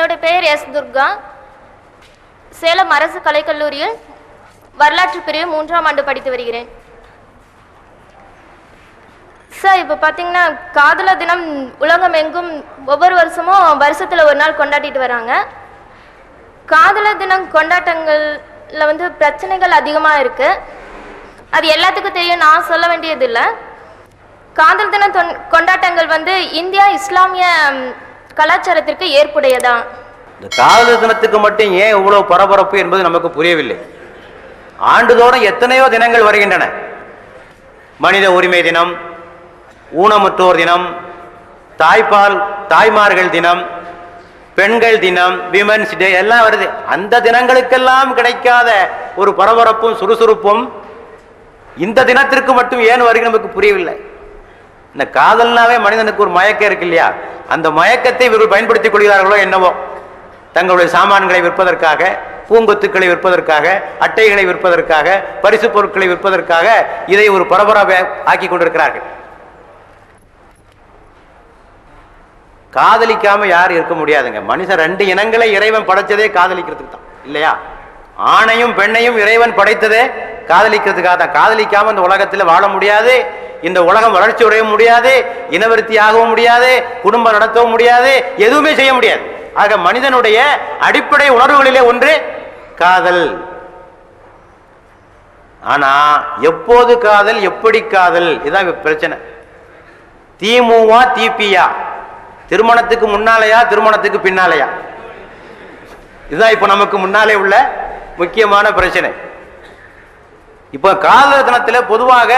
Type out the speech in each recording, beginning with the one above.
என்னோட பெயர் எஸ் துர்கா. சேலம் அரசு கலைக்கல்லூரியில் வரலாற்று பிரிவு மூன்றாம் ஆண்டு படித்து வருகிறேன். சார் இப்போ பார்த்தீங்கன்னா காதலர் தினம் உலகம் எங்கும் ஒவ்வொரு வருஷமும் வருஷத்தில் ஒரு நாள் கொண்டாடிட்டு வராங்க. காதலர் தினம் கொண்டாட்டங்களில் வந்து பிரச்சனைகள் அதிகமாக இருக்கு. அது எல்லாத்துக்கும் தெரியும் நான் சொல்ல வேண்டியது இல்லை காதல் தின கொண்டாட்டங்கள் வந்து இந்தியா இஸ்லாமிய கலாச்சாரத்திற்கு ஏற்புடையதா? இந்த காதலர் தினத்துக்கு மட்டும் ஏன் இவ்வளவு பரபரப்பு என்பது நமக்கு புரியவில்லை. ஆண்டுதோறும் எத்தனையோ தினங்கள் வருகின்றன. மனித உரிமை தினம் ஊனமுற்றோர் தினம் தாய்ப்பால் தாய்மார்கள் தினம் பெண்கள் தினம் விமன்ஸ் டே எல்லாம் வருது. அந்த தினங்களுக்கெல்லாம் கிடைக்காத ஒரு பரபரப்பும் சுறுசுறுப்பும் இந்த தினத்திற்கு மட்டும் ஏன் வருகிறது நமக்கு புரியவில்லை. இந்த காதல்னாவே மனிதனுக்கு ஒரு மயக்கம் இருக்கு இல்லையா? அந்த மயக்கத்தை இவர்கள் பயன்படுத்திக் கொள்கிறார்களோ என்னவோ? தங்களுடைய சாமான்களை விற்பதற்காக பூங்கொத்துக்களை விற்பதற்காக அட்டைகளை விற்பதற்காக பரிசு பொருட்களை விற்பதற்காக இதை ஒரு பரபரப்பை ஆக்கி கொண்டிருக்கிறார்கள். காதலிக்காம யாரும் இருக்க முடியாதுங்க. மனுஷன் ரெண்டு இனங்களை இறைவன் படைச்சதே காதலிக்கிறதுக்கு தான். இல்லையா? ஆணையும் பெண்ணையும் இறைவன் படைத்ததே காதலிக்கிறதுக்காக தான். காதலிக்காம இந்த உலகத்தில் வாழ முடியாது. இந்த உலகம் வளர்ச்சி உடைய முடியாது. இனவருத்தி ஆகவும் முடியாது. குடும்பம் நடத்தவும் முடியாது. எதுவுமே செய்ய முடியாது. ஆக மனிதனுடைய அடிப்படை உணர்வுகளிலே ஒன்று காதல். ஆனா எப்போது காதல் எப்படி காதல்? இதுதான் பிரச்சனை. தீமுவா தீபியா திருமணத்துக்கு முன்னாலேயா திருமணத்துக்கு பின்னாலேயா? இதுதான் இப்ப நமக்கு முன்னாலே உள்ள முக்கியமான பிரச்சனை. இப்ப காதல் தினத்தில் பொதுவாக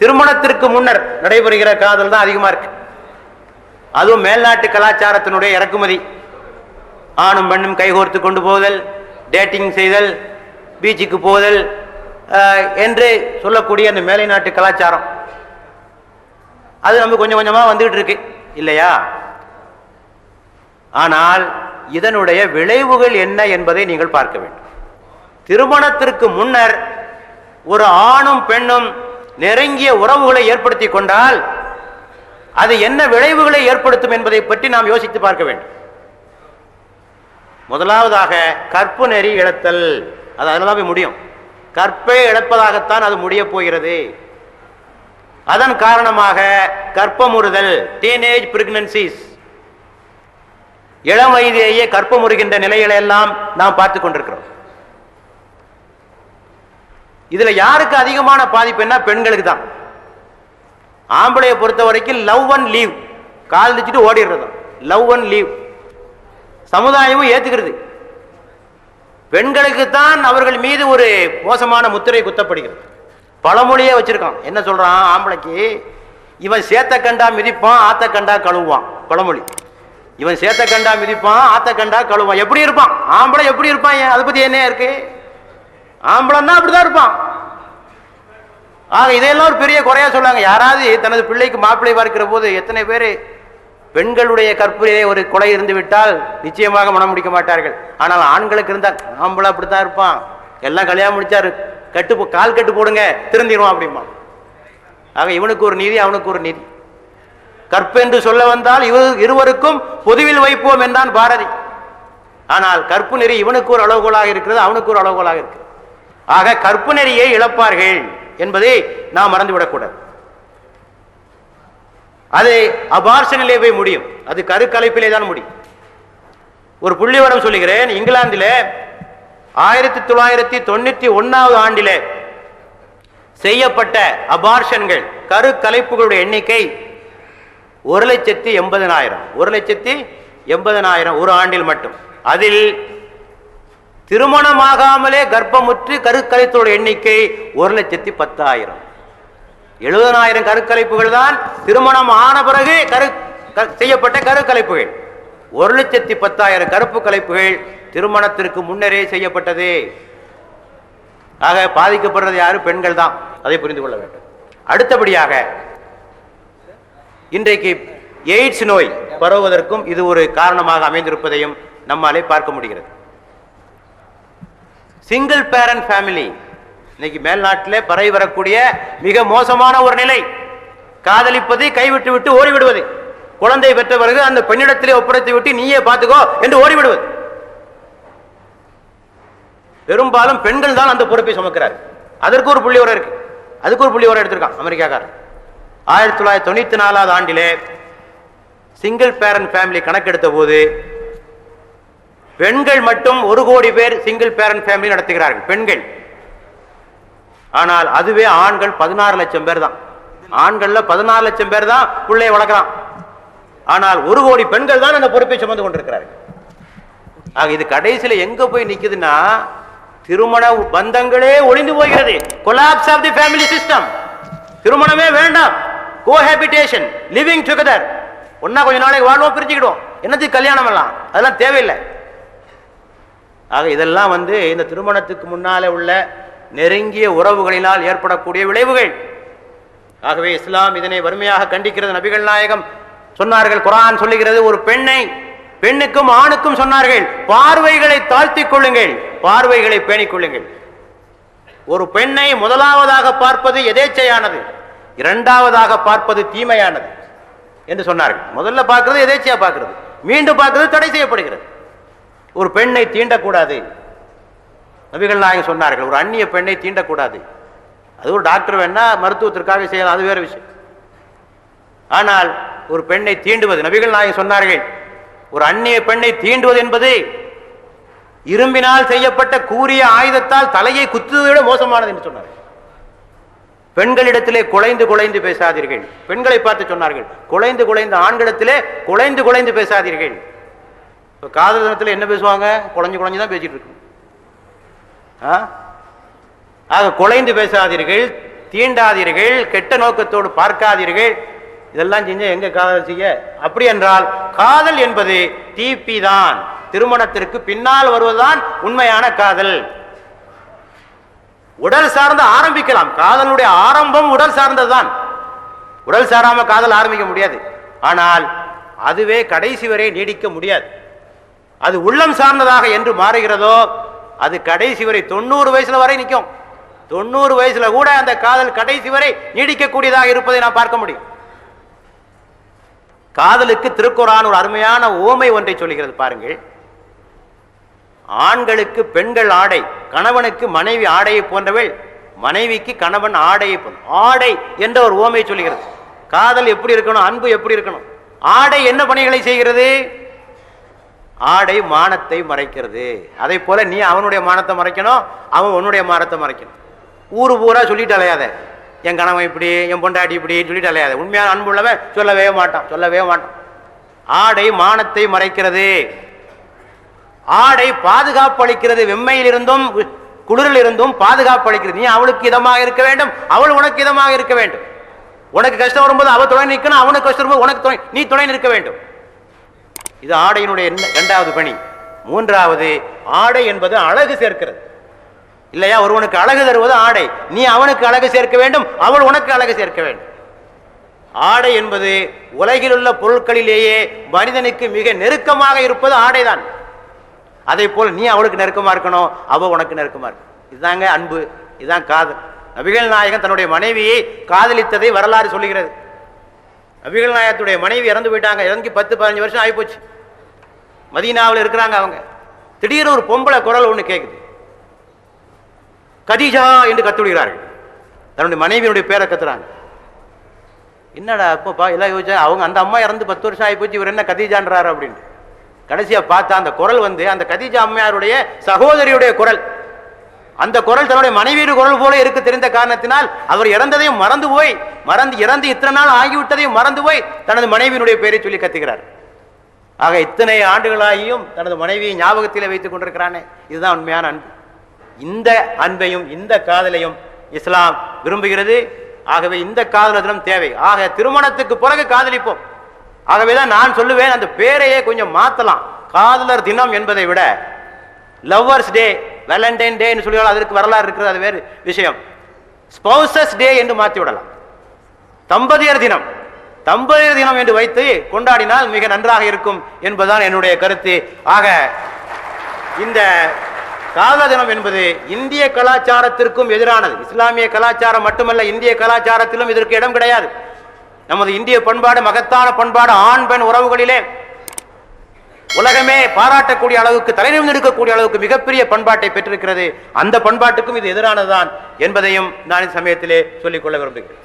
திருமணத்திற்கு முன்னர் நடைபெறுகிற காதல் தான் அதிகமா இருக்கு. அதுவும் மேல்நாட்டு கலாச்சாரத்தினுடைய இறக்குமதி. ஆணும் பெண்ணும் கைகோர்த்து கொண்டு போதல் டேட்டிங் செய்தல் பீச்சுக்கு போதல் என்று சொல்லக்கூடிய அந்த மேலை நாட்டு கலாச்சாரம். அது நம்ம கொஞ்சம் கொஞ்சமாக வந்துகிட்டு இருக்கு. இல்லையா? ஆனால் இதனுடைய விளைவுகள் என்ன என்பதை நீங்கள் பார்க்க வேண்டும். திருமணத்திற்கு முன்னர் ஒரு ஆணும் பெண்ணும் நெருங்கிய உறவுகளை ஏற்படுத்தி கொண்டால் அது என்ன விளைவுகளை ஏற்படுத்தும் என்பதை பற்றி நாம் யோசித்து பார்க்க வேண்டும். முதலாவதாக கற்பு நெறி இழத்தல். அது அதில் தான் போய் முடியும். கற்பை இழப்பதாகத்தான் அது முடியப் போகிறது. அதன் காரணமாக கற்பமுறுதல் டீனேஜ் பிரெக்னன்சிஸ் இளம் வயதிலேயே கற்பமுறுகின்ற நிலைகளை எல்லாம் நாம் பார்த்து கொண்டிருக்கிறோம். இதுல யாருக்கு அதிகமான பாதிப்பு என்ன பெண்களுக்கு தான். ஆம்பளையை பொறுத்த வரைக்கும் லவ் அண்ட் லீவ் கால் வச்சுட்டு ஓடிடுறது. லவ் அண்ட் லீவ் சமுதாயமும் ஏத்துக்கிறது. பெண்களுக்கு தான் அவர்கள் மீது ஒரு மோசமான முத்திரை குத்தப்படுகிறது. பழமொழியே வச்சிருக்கான். என்ன சொல்றான்? ஆம்பளைக்கு இவன் சேத்த கண்டா மிதிப்பான் ஆத்த கண்டா கழுவுவான். பழமொழி. இவன் சேத்த கண்டா மிதிப்பான் ஆத்த கண்டா கழுவான். எப்படி இருப்பான்? ஆம்பளை எப்படி இருப்பான்? ஏன்? அதை பத்தி என்ன இருக்கு? ஆம்பளைன்னா அப்படிதான் இருப்பான். ஆக இதையெல்லாம் ஒரு பெரிய குறையா சொல்லாங்க யாராவது தனது பிள்ளைக்கு மாப்பிள்ளை பார்க்கிற போது எத்தனை பேர் பெண்களுடைய கற்பிலே ஒரு கொலை இருந்து விட்டால் நிச்சயமாக மனம் முடிக்க மாட்டார்கள். ஆனால் ஆண்களுக்கு இருந்தால் ஆம்பளை அப்படித்தான் இருப்பான். எல்லாம் கல்யாணம் முடிச்சாரு. கட்டு போ- கால் கட்டு போடுங்க திருந்திடுவான் அப்படிமா ஆக இவனுக்கு ஒரு நீதி அவனுக்கு ஒரு நீதி. கற்பென்று சொல்ல வந்தால் இவ இருவருக்கும் பொதுவில் வைப்போம் என்றான் பாரதி. ஆனால் கற்பு நெறி இவனுக்கு ஒரு அளவுகோலாக இருக்கிறது அவனுக்கு ஒரு அளவுகோலாக இருக்கு. ஆக கற்பு நெறியை இழப்பார்கள் என்பதை நாம் மறந்துவிடக்கூடாது. அது அபார்ஷனிலே போய் முடியும். அது கருக்கலைப்பிலே தான் முடியும். ஒரு புள்ளிவரம் சொல்லுகிறேன் இங்கிலாந்திலே ஆயிரத்தி தொள்ளாயிரத்தி தொண்ணூத்தி ஒன்னாவது ஆண்டிலே செய்யப்பட்ட அபார்ஷன்கள் கருக்கலைப்புகளுடைய எண்ணிக்கை ஒரு லட்சத்தி எண்பதனாயிரம். ஒரு லட்சத்தி எண்பதனாயிரம் ஒரு ஆண்டில் மட்டும். அதில் திருமணமாகாமலே கர்ப்பமுற்று கருக்கலைத்தோட எண்ணிக்கை ஒரு லட்சத்தி பத்தாயிரம். எழுபதனாயிரம் கருக்கலைப்புகள் தான் திருமணம் ஆன பிறகு கரு க- செய்யப்பட்ட கருக்கலைப்புகள். ஒரு லட்சத்தி பத்தாயிரம் கருப்பு கலைப்புகள் திருமணத்திற்கு முன்னரே செய்யப்பட்டது. ஆக பாதிக்கப்படுறது யாரு? பெண்கள் தான். அதை புரிந்து கொள்ள வேண்டும். அடுத்தபடியாக இன்றைக்கு எய்ட்ஸ் நோய் பரவுவதற்கும் இது ஒரு காரணமாக அமைந்திருப்பதையும் நம்மாலே பார்க்க முடிகிறது. சிங்கிள் பேரண்ட் ஃபேமிலி இன்னைக்கு மேல்நாட்டிலே பரவி வரக்கூடிய மிக மோசமான ஒரு நிலை. காதலிப்பது கைவிட்டு விட்டு ஓடிவிடுவது. குழந்தை பெற்ற பிறகு அந்த பெண்ணிடத்திலே ஒப்படைத்து விட்டு நீயே பார்த்துக்கோ என்று ஓடிவிடுவது. பெரும்பாலும் பெண்கள் தான் அந்த பொறுப்பை சுமக்கிறார் அதற்கு ஒரு புள்ளி இருக்கு. அதுக்கு ஒரு புள்ளி எடுத்திருக்கான் அமெரிக்காக்காரன். ஆயிரத்தி தொள்ளாயிரத்தி தொண்ணூத்தி நாலாவது ஆண்டிலே சிங்கிள் பேரண்ட் ஃபேமிலி கணக்கெடுத்த போது பெண்கள் மட்டும் ஒரு கோடி பேர் சிங்கிள் பேரண்ட் ஃபேமிலி நடத்துகிறார்கள் பெண்கள். ஆனால் அதுவே ஆண்கள் பதினாறு லட்சம் பேர் தான். ஆண்கள்ல பதினாறு லட்சம் பேர் தான் பிள்ளைய வளர்க்கலாம். ஆனால் ஒரு கோடி பெண்கள் தான் அந்த பொறுப்பை சுமந்து கொண்டிருக்கிறார்கள். ஆக இது கடைசியில எங்க போய் நிக்குதுன்னா திருமண பந்தங்களே ஒளிந்து போகிறது. Collapse of the family system திருமணமே வேண்டாம். கோஹாபிடேஷன் லிவிங் டுகெதர் ஒன்னா கொஞ்ச நாளைக்கு வாழ்வோம் பிரிச்சுக்கிடுவோம் என்னத்துக்கு கல்யாணம் எல்லாம் அதெல்லாம் தேவையில்லை. ஆக இதெல்லாம் வந்து இந்த திருமணத்துக்கு முன்னாலே உள்ள நெருங்கிய உறவுகளினால் ஏற்படக்கூடிய விளைவுகள். ஆகவே இஸ்லாம் இதனை வறுமையாக கண்டிக்கிறது. நபிகள் நாயகம் சொன்னார்கள் குரான் சொல்லுகிறது ஒரு பெண்ணை பெண்ணுக்கும் ஆணுக்கும் சொன்னார்கள் பார்வைகளை தாழ்த்திக் கொள்ளுங்கள் பார்வைகளை பேணிக் கொள்ளுங்கள். ஒரு பெண்ணை முதலாவதாக பார்ப்பது எதேச்சையானது? இரண்டாவதாக பார்ப்பது தீமையானது என்று சொன்னார்கள். முதல்ல பார்க்கறது எதேச்சியா பார்க்கறது? மீண்டும் பார்க்கறது தடை செய்யப்படுகிறது. ஒரு பெண்ணை தீண்டக்கூடாது. நபிகள் நாயகம் சொன்னார்கள் ஒரு அந்நிய பெண்ணை தீண்டக்கூடாது. அது ஒரு டாக்டர் வேணா மருத்துவத்திற்காக செய்யலாம் அது வேற விஷயம். ஆனால் ஒரு பெண்ணை தீண்டுவது நபிகள் நாயகம் சொன்னார்கள் ஒரு அந்நிய பெண்ணை தீண்டுவது என்பது இரும்பினால் செய்யப்பட்ட கூரிய ஆயுதத்தால் தலையை குத்துவதை விட மோசமானது என்று சொன்னார்கள். பெண்களிடத்திலே குலைந்து குலைந்து பேசாதீர்கள். பெண்களை பார்த்து சொன்னார்கள் குலைந்து குலைந்து ஆண்களிடத்திலே குலைந்து குலைந்து பேசாதீர்கள். இப்போ காதல் தினத்தில் என்ன பேசுவாங்க? குழஞ்சு குழஞ்சு தான் பேசிட்டு இருக்கு ஆ? ஆக குலைந்து பேசாதீர்கள் தீண்டாதீர்கள் கெட்ட நோக்கத்தோடு பார்க்காதீர்கள். இதெல்லாம் செஞ்சா எங்க காதல் செய்ய? அப்படி என்றால் காதல் என்பது தீப்பி தான் திருமணத்திற்கு பின்னால் வருவதுதான் உண்மையான காதல். உடல் சார்ந்து ஆரம்பிக்கலாம். காதலுடைய ஆரம்பம் உடல் சார்ந்ததுதான். உடல் சாராம காதல் ஆரம்பிக்க முடியாது. ஆனால் அதுவே கடைசி வரை நீடிக்க முடியாது. அது உள்ளம் சார்ந்ததாக என்று மாறுகிறதோ அது கடைசி வரை தொண்ணூறு வயசுல வரை நிற்கும். தொண்ணூறு வயசுல கூட அந்த காதல் கடைசி வரை நீடிக்கக்கூடியதாக இருப்பதை நான் பார்க்க முடியும். காதலுக்கு திருக்குறான் ஒரு அருமையான ஓமை ஒன்றை சொல்லுகிறது பாருங்கள். ஆண்களுக்கு பெண்கள் ஆடை கணவனுக்கு மனைவி ஆடையை போன்றவள் மனைவிக்கு கணவன் ஆடையை போன்ற ஆடை என்ற ஒரு ஓமை சொல்லுகிறது காதல் எப்படி இருக்கணும் அன்பு எப்படி இருக்கணும் ஆடை என்ன பணிகளை செய்கிறது? ஆடை மானத்தை மறைக்கிறது. அதை போல நீ அவனுடைய மானத்தை மறைக்கணும் அவன் உன்னுடைய மானத்தை மறைக்கணும். ஊரு பூரா சொல்லிட்டு அலையாத. என் கணவன் இப்படி என் பொண்டாட்டி இப்படின்னு சொல்லிட்டு அலையாத. உண்மையான அன்புள்ளவன் சொல்லவே மாட்டான் சொல்லவே மாட்டான். ஆடை மானத்தை மறைக்கிறது. ஆடை பாதுகாப்பு அளிக்கிறது வெம்மையில் இருந்தும் குளிரில் இருந்தும் பாதுகாப்பு அளிக்கிறது நீ அவளுக்கு இதமாக இருக்க வேண்டும் அவள் உனக்கு இதமாக இருக்க வேண்டும். உனக்கு கஷ்டம் வரும்போது அவள் துணை நிற்கணும் அவனுக்கு கஷ்டம் வரும்போது உனக்கு துணை நீ துணை நிற்க வேண்டும். இது ஆடையினுடைய என்ன- இரண்டாவது பணி. மூன்றாவது ஆடை என்பது அழகு சேர்க்கிறது. இல்லையா? ஒருவனுக்கு அழகு தருவது ஆடை. நீ அவனுக்கு அழகு சேர்க்க வேண்டும் அவள் உனக்கு அழகு சேர்க்க வேண்டும். ஆடை என்பது உலகில் உள்ள பொருட்களிலேயே மனிதனுக்கு மிக நெருக்கமாக இருப்பது ஆடைதான். அதே போல் நீ அவளுக்கு நெருக்கமாக இருக்கணும் அவள் உனக்கு நெருக்கமாக இருக்கு இதுதாங்க அன்பு இதுதான் காதல். நபிகள் நாயகன் தன்னுடைய மனைவியை காதலித்ததை வரலாறு சொல்லுகிறது. நபிகள் நாயகத்துடைய மனைவி இறந்து போயிட்டாங்க இறங்கி பத்து பதினஞ்சு வருஷம் ஆகிப்போச்சு மதீனாவில் இருக்கிறாங்க அவங்க. திடீர்னு ஒரு பொம்பளை குரல் ஒன்று கேட்குது கதீஜா என்று கத்துவிடுகிறார்கள் தன்னுடைய மனைவியினுடைய பேரை கத்துறாங்க. என்னடா அப்பப்பா எல்லாம் யோசிச்சா அவங்க அந்த அம்மா இறந்து பத்து வருஷம் ஆகி போச்சு இவர் என்ன கதீஜான்றாரு அப்படின்னு கடைசியா பார்த்தா அந்த குரல் வந்து அந்த கதீஜா அம்மையாருடைய சகோதரியுடைய குரல். அந்த குரல் தன்னுடைய மனைவியுடைய குரல் போல இருக்க தெரிந்த காரணத்தினால் அவர் இறந்ததையும் மறந்து போய் மறந்து இறந்து இத்தனை நாள் ஆகிவிட்டதையும் மறந்து போய் தனது மனைவியினுடைய பெயரை சொல்லி கத்துகிறார் ஆக இத்தனை ஆண்டுகளாகியும் தனது மனைவியை ஞாபகத்தில் வைத்துக் கொண்டிருக்கிறானே. இதுதான் உண்மையான அன்பு. இந்த அன்பையும் இந்த காதலையும் இஸ்லாம் விரும்புகிறது. ஆகவே இந்த காதல் தினம் தேவை. ஆக திருமணத்துக்கு பிறகு காதலிப்போம். ஆகவேதான் நான் சொல்லுவேன் அந்த பேரையே கொஞ்சம் மாத்தலாம். காதலர் தினம் என்பதை விட லவ்வர்ஸ் டே வேலண்டைன் டேன்னு சொல்லி அதற்கு வரலாறு இருக்கிறது அது வேறு விஷயம். ஸ்பௌசஸ் டே என்று மாற்றி விடலாம். தம்பதியர் தினம். தம்பதியர் தினம் என்று வைத்து கொண்டாடினால் மிக நன்றாக இருக்கும் என்பதுதான் என்னுடைய கருத்து. ஆக இந்த காதல் தினம் என்பது இந்திய கலாச்சாரத்திற்கும் எதிரானது. இஸ்லாமிய கலாச்சாரம் மட்டுமல்ல இந்திய கலாச்சாரத்திலும் இதற்கு இடம் கிடையாது. நமது இந்திய பண்பாடு மகத்தான பண்பாடு ஆண் பெண் உறவுகளிலே உலகமே பாராட்டக்கூடிய அளவுக்கு தலைநிமிர்ந்து எடுக்கக்கூடிய அளவுக்கு மிகப்பெரிய பண்பாட்டை பெற்றிருக்கிறது. அந்த பண்பாட்டுக்கும் இது எதிரானதுதான் என்பதையும் நான் இந்த சமயத்திலே சொல்லிக்கொள்ள விரும்புகிறேன்.